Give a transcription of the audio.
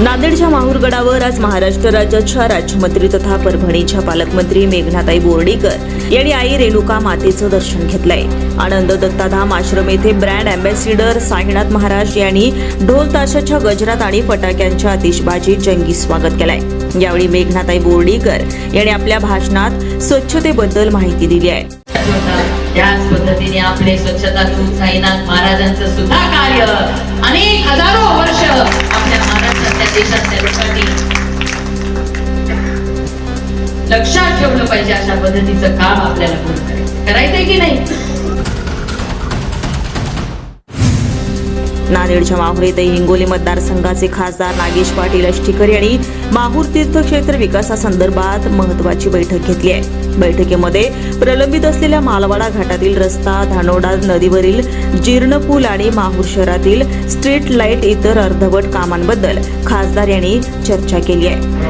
नांदेडच्या माहूरगडावर आज महाराष्ट्र राज्याच्या राज्यमंत्री तथा परभणीच्या पालकमंत्री मेघनाताई बोर्डीकर यांनी आई रेणुका मातेचं दर्शन घेतलंय. आनंद दत्ताधाम आश्रम येथे ब्रँड अँबॅसिडर साईनाथ महाराज यांनी ढोल ताशाच्या गजरात आणि फटाक्यांच्या आतिषबाजीत जंगी स्वागत केलंय. यावेळी मेघनाताई बोर्डीकर यांनी आपल्या भाषणात स्वच्छतेबद्दल माहिती दिली आहे. त्याच पद्धतीने आपले स्वच्छता साईनाथ महाराजांचं सुद्धा कार्य अनेक हजार महाराष्ट्रातल्या देशातल्या लक्षात ठेवलं पाहिजे अशा पद्धतीचं काम आपल्याला पुढे करायचंय की नाही? नांदेडच्या माहूर येथे हिंगोली मतदारसंघाचे खासदार नागेश पाटील अष्टीकर यांनी माहूर तीर्थक्षेत्र विकासासंदर्भात महत्वाची बैठक घेतली आहे. बैठकीमध्ये प्रलंबित असलेल्या मालवाडा घाटातील रस्ता धानोडा नदीवरील जीर्ण पूल आणि माहूर शहरातील स्ट्रीट लाइट इतर अर्धवट कामांबद्दल खासदार यांनी चर्चा केली आहे.